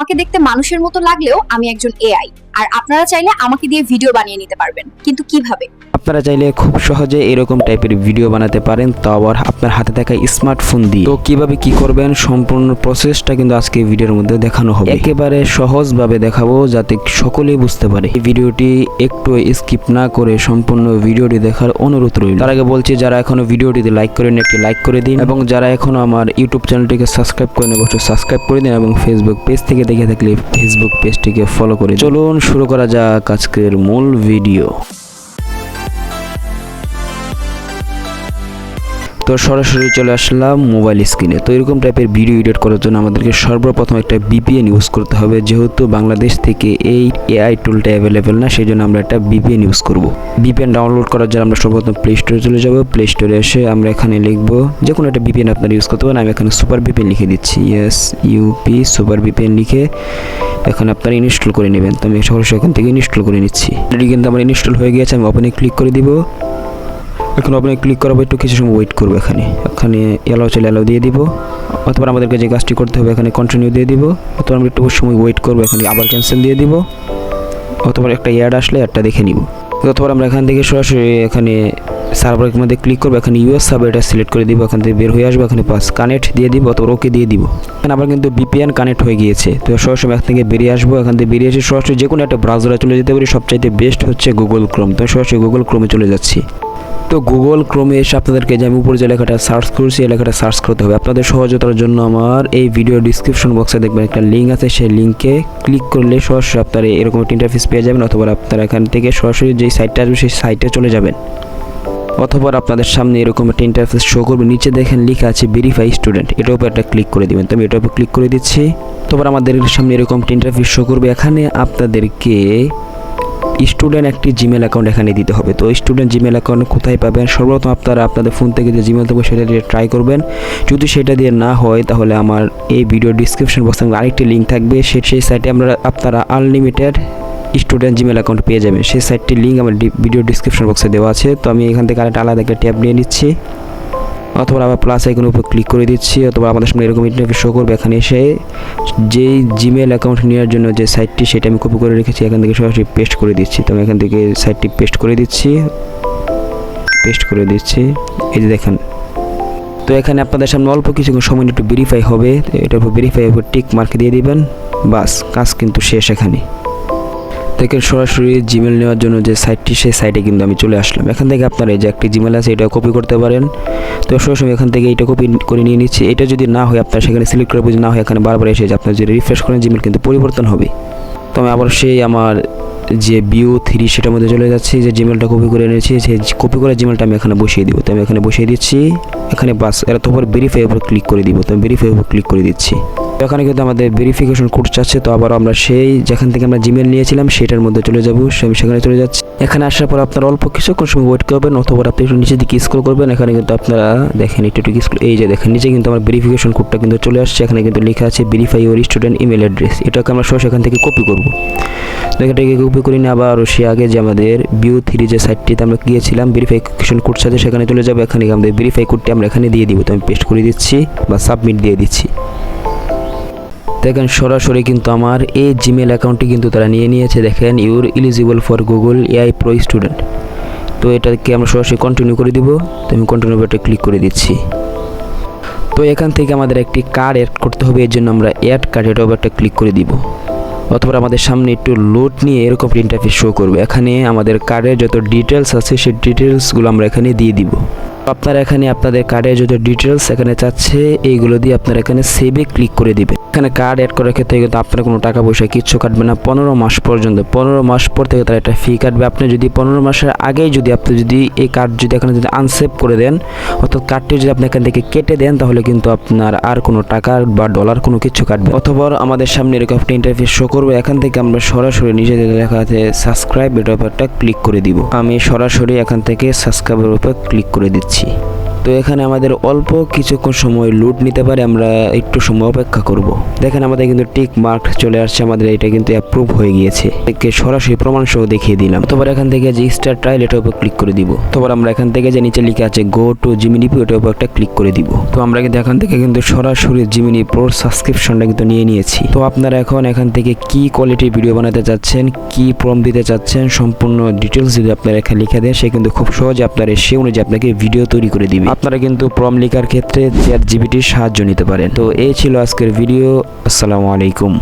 আমাকে দেখতে মানুষের মতো লাগলেও আমি একজন এআই আর আপনারা চাইলে আমাকে দিয়ে ভিডিও বানিয়ে নিতে পারবেন। কিন্তু কীভাবে? আপনারা চাইলে খুব সহজে এরকম টাইপের ভিডিও বানাতে পারেন, তো আবার আপনার হাতে থাকা স্মার্টফোন দিয়ে। তো কীভাবে কি করবেন? সম্পূর্ণ প্রসেসটা কিন্তু আজকে ভিডিওর মধ্যে দেখানো হবে। একেবারে সহজভাবে দেখাবো যাতে সকলেই বুঝতে পারে। এই ভিডিওটি একটু স্কিপ না করে সম্পূর্ণ ভিডিওটি দেখার অনুরোধ রইল। তার আগে বলছি, যারা এখনও ভিডিওটিতে লাইক করেন, একটি লাইক করে দিন এবং যারা এখনও আমার ইউটিউব চ্যানেলটিকে সাবস্ক্রাইব করেন, অবশ্যই সাবস্ক্রাইব করে দিন এবং ফেসবুক পেজ থেকে দেখে থাকলে ফেসবুক পেজটিকে ফলো করে চলুন শুরু করা যাক আজকের মূল ভিডিও তো সরাসরি চলে আসলাম মোবাইল স্ক্রিনে তো এরকম টাইপের ভিডিও এডিট করার জন্য আমাদেরকে সর্বপ্রথম একটা বিপিএন ইউজ করতে হবে। যেহেতু বাংলাদেশ থেকে এই এআই টুলটা অ্যাভেলেবেল না সেই জন্য আমরা একটা বিপিএন ইউজ করব। বিপিএন ডাউনলোড করার জন্য আমরা সর্বপ্রথম প্লে স্টোরে চলে যাব। প্লে স্টোরে এসে আমরা এখানে লিখব যে কোনো একটা বিপিএন আপনারা ইউজ করতে পারেন। আমি এখানে সুপার বিপিএন লিখে দিচ্ছি। ইয়েস ইউপি সুপার বিপিএন লিখে এখন আপনারা ইনস্টল করে নেবেন। তো আমি সরাসরি এখান থেকে ইনস্টল করে নিচ্ছি। এটি কিন্তু আমার ইনস্টল হয়ে গিয়েছে। আমি ওপেনে ক্লিক করে দিব। এখন আপনি ক্লিক করাবো একটু কিছু সময় ওয়েট করব এখানে। এখানে এলাও চলে এলাও দিয়ে দিব। অথবা আমাদেরকে যে কাজটি করতে হবে এখানে কন্টিনিউ দিয়ে দিব। অথবা আমরা একটু সময় ওয়েট করব, এখানে আবার ক্যান্সেল দিয়ে দিব। অথবা একটা অ্যাড আসলে অ্যাডটা দেখে নিব। অথবা আমরা এখান থেকে সরাসরি এখানে সার্ভারের মধ্যে ক্লিক করব, এখানে ইউএস সার্ভার এটা সিলেক্ট করে দিব, এখান থেকে বের হয়ে আসব, এখানে পাস কানেক্ট দিয়ে দিব অথবা ওকে দিয়ে দিব। এখানে আবার কিন্তু বিপিএন কানেক্ট হয়ে গিয়েছে। তো সরাসরি এখান থেকে বেরিয়ে আসব, এখান থেকে বেরিয়ে এসে সরাসরি যে কোনো একটা ব্রাউজারে চলে যেতে পারি। সবচাইতে বেস্ট হচ্ছে গুগল ক্রোম তো সরাসরি গুগল ক্রোমে চলে যাচ্ছি। তো গুগল ক্রোমে এসে আপনাদেরকে যে আমি উপরে যে লেখাটা সার্চ করছি, এই লেখাটা সার্চ করতে হবে। আপনাদের সহজতার জন্য আমার এই ভিডিও ডিসক্রিপশন বক্সে দেখবেন একটা লিঙ্ক আছে, সেই লিঙ্কে ক্লিক করলে সরাসরি আপনারা এরকম একটা ইন্টারফেস পেয়ে যাবেন, অথবা আপনারা এখান থেকে সরাসরি যেই সাইটটা আসবে সেই সাইটে চলে যাবেন। অথবা আপনাদের সামনে এরকম একটা ইন্টারফেস শো করবে, নিচে দেখেন লেখা আছে ভেরিফাই স্টুডেন্ট এটার উপর একটা ক্লিক করে দিবেন। তো আমি এটার উপর ক্লিক করে দিচ্ছি। তারপর আমাদের সামনে এরকম একটা ইন্টারফেস শো করবে, এখানে আপনাদেরকে স্টুডেন্ট একটি জিমেল অ্যাকাউন্ট এখানে দিতে হবে। তো স্টুডেন্ট জিমেল অ্যাকাউন্ট কোথায় পাবেন? সর্বপ্রথম আপনারা আপনাদের ফোন থেকে যে জিমেল দেবো সেটা দিয়ে ট্রাই করবেন। যদি সেটা দিয়ে না হয়, তাহলে আমার এই ভিডিও ডিসক্রিপশন বক্সে আরেকটি লিঙ্ক থাকবে। সেই সাইটে আমরা আপনারা আনলিমিটেড স্টুডেন্ট জিমেল অ্যাকাউন্ট পেয়ে যাবেন। সেই সাইটটির লিঙ্ক আমার ভিডিও ডিসক্রিপশন বক্সে দেওয়া আছে। তো আমি এখান থেকে আরেকটা আলাদা একটা ট্যাব নিয়ে নিচ্ছি। অথবা আবার প্লাস আইকনের উপর ক্লিক করে দিচ্ছি, অথবা আমাদের সামনে এরকম ইন্টারভিউ শো করবে। এখানে এসে যেই জিমেল অ্যাকাউন্ট নেওয়ার জন্য যে সাইটটি সেটা আমি কপি করে রেখেছি, এখান থেকে সরাসরি পেস্ট করে দিচ্ছি। তো আমি এখান থেকে সাইটটি পেস্ট করে দিচ্ছি। পেস্ট করে দিচ্ছি। এই যে দেখেন। তো এখানে আপনাদের সামনে অল্প কিছুক্ষণ সময় একটু ভেরিফাই হবে। এটার উপর ভেরিফাই উপর টিক মার্ক দিয়ে দিবেন। বাস, কাজ কিন্তু শেষ এখানে। থেকে সরাসরি জিমেল নেওয়ার জন্য যে সাইটটি সেই সাইটে কিন্তু আমি চলে আসলাম। এখান থেকে আপনার এই যে একটি জিমেল আছে এটা কপি করতে পারেন। তো সরাসরি এখান থেকে এটা কপি করে নিয়ে নিচ্ছি। এটা যদি না হয়, আপনার সেখানে সিলেক্ট করে যদি না হয়, এখানে বারবার এসে আপনার যদি রিফ্রেশ করেন জিমেল কিন্তু পরিবর্তন হবে। তো আমি আবার সেই আমার যে বিও থ্রি সেটার মধ্যে চলে যাচ্ছি, যে জিমেলটা কপি করে এনেছি সেই কপি করা জিমেলটা আমি এখানে বসিয়ে দিব। তো আমি এখানে বসিয়ে দিচ্ছি। এখানে বাস, এরা তো ভেরিফাই উপর ক্লিক করে দিব। তো আমি ভেরিফাই উপর ক্লিক করে দিচ্ছি। এখানে কিন্তু আমাদের ভেরিফিকেশন কোড চাচ্ছে তো আবার আমরা সেই যেখান থেকে আমরা জিমেল নিয়েছিলাম, সেটার মধ্যে চলে যাব। আমি সেখানে চলে যাচ্ছি। এখানে আসার পর আপনারা অল্প কিছুক্ষণ সময় ওয়েট করবেন, অথবা আপনি একটু নিচের দিকে স্ক্রল করবেন, এখানে কিন্তু আপনারা দেখেন একটু একটু স্ক্রল এই যে দেখেন, নিচে কিন্তু আমার ভেরিফিকেশন কোডটা কিন্তু চলে আসছে, এখানে কিন্তু লেখা আছে verify your student email address এটাকে আমরা সরাসরি এখান থেকে কপি করব। এটাকে কপি করে নিয়ে আবার সে আগে যে আমাদের বিউ থ্রি যে সাইটটিতে আমরা গিয়েছিলাম ভেরিফিকেশন কোড সাথে সেখানে চলে যাব। এখানে আমাদের ভেরিফাই কোডটি আমরা এখানে দিয়ে দিব। তো আমি পেস্ট করে দিচ্ছি বা সাবমিট দিয়ে দিচ্ছি। দেখেন সরাসরি কিন্তু আমার এই জিমেল অ্যাকাউন্টটি কিন্তু তারা নিয়ে নিয়েছে। দেখেন your eligible for Google AI pro student তো এটাকে আমরা সরাসরি কন্টিনিউ করে দিব। তো আমি কন্টিনিউ বাটে ক্লিক করে দিচ্ছি। তো এখান থেকে আমাদের একটি কার্ড অ্যাড করতে হবে। এর জন্য আমরা অ্যাড কার্ড এটাও একটা ক্লিক করে দিব। অথবা আমাদের সামনে একটু লোড নিয়ে এরকম ইন্টারফেস শো করবে। এখানে আমাদের কার্ডের যত ডিটেলস আছে, সেই ডিটেলসগুলো আমরা এখানে দিয়ে দিব। আপনারা এখানে আপনাদের কার্ডের যত ডিটেলস এখানে চাচ্ছে, এইগুলো দিয়ে আপনারা এখানে সেভে ক্লিক করে দিবেন। এখানে কার্ড অ্যাড করার ক্ষেত্রে কিন্তু আপনার কোনো টাকা পয়সা কিচ্ছু কাটবে না, পনেরো মাস পর্যন্ত। পনেরো মাস পর থেকে তারা একটা ফি কাটবে। আপনি যদি পনেরো মাসের আগেই যদি আপনি যদি এই কার্ড যদি এখানে যদি আনসেভ করে দেন, অর্থাৎ কার্ডটি যদি আপনি এখান থেকে কেটে দেন, তাহলে কিন্তু আপনার আর কোনো টাকা বা ডলার কোনো কিছু কাটবে অথবা আমাদের সামনে এরকম একটা ইন্টারফেস শো করব। এখান থেকে আমরা সরাসরি নিজেদের লেখা আছে সাবস্ক্রাইব এটার উপর একটা ক্লিক করে দিব। আমি সরাসরি এখান থেকে সাবস্ক্রাইবের উপর ক্লিক করে দিচ্ছি। 起。তো এখানে আমাদের অল্প কিছুক্ষণ সময় লুট নিতে পারে, আমরা একটু সময় অপেক্ষা করব। দেখেন আমাদের কিন্তু টিক মার্ক চলে আসছে, আমাদের এটা কিন্তু অ্যাপ্রুভ হয়ে গিয়েছে। একে সরাসরি প্রমাণ সহ দেখিয়ে দিলাম। তোবার এখান থেকে যে স্টার ট্রায়াল এটার উপর ক্লিক করে দিব। তোবার আমরা এখান থেকে যে নিচে লিখে আছে গো টু জিমিনি পি ওটার উপর একটা ক্লিক করে দিব। তো আমরা কিন্তু এখান থেকে কিন্তু সরাসরি জিমিনি প্রোর সাবস্ক্রিপশনটা কিন্তু নিয়ে নিয়েছি। তো আপনারা এখন এখান থেকে কি কোয়ালিটির ভিডিও বানাতে চাচ্ছেন, কি প্রম দিতে চাচ্ছেন, সম্পূর্ণ ডিটেলস যদি আপনারা এখানে লিখে দেন, সে কিন্তু খুব সহজে আপনারা সে অনুযায়ী আপনাকে ভিডিও তৈরি করে দিবে। আপনারা কিন্তু প্রম লেখার ক্ষেত্রে চ্যাট জিবিটির সাহায্য নিতে পারেন। তো এই ছিল আজকের ভিডিও। আসসালামু আলাইকুম।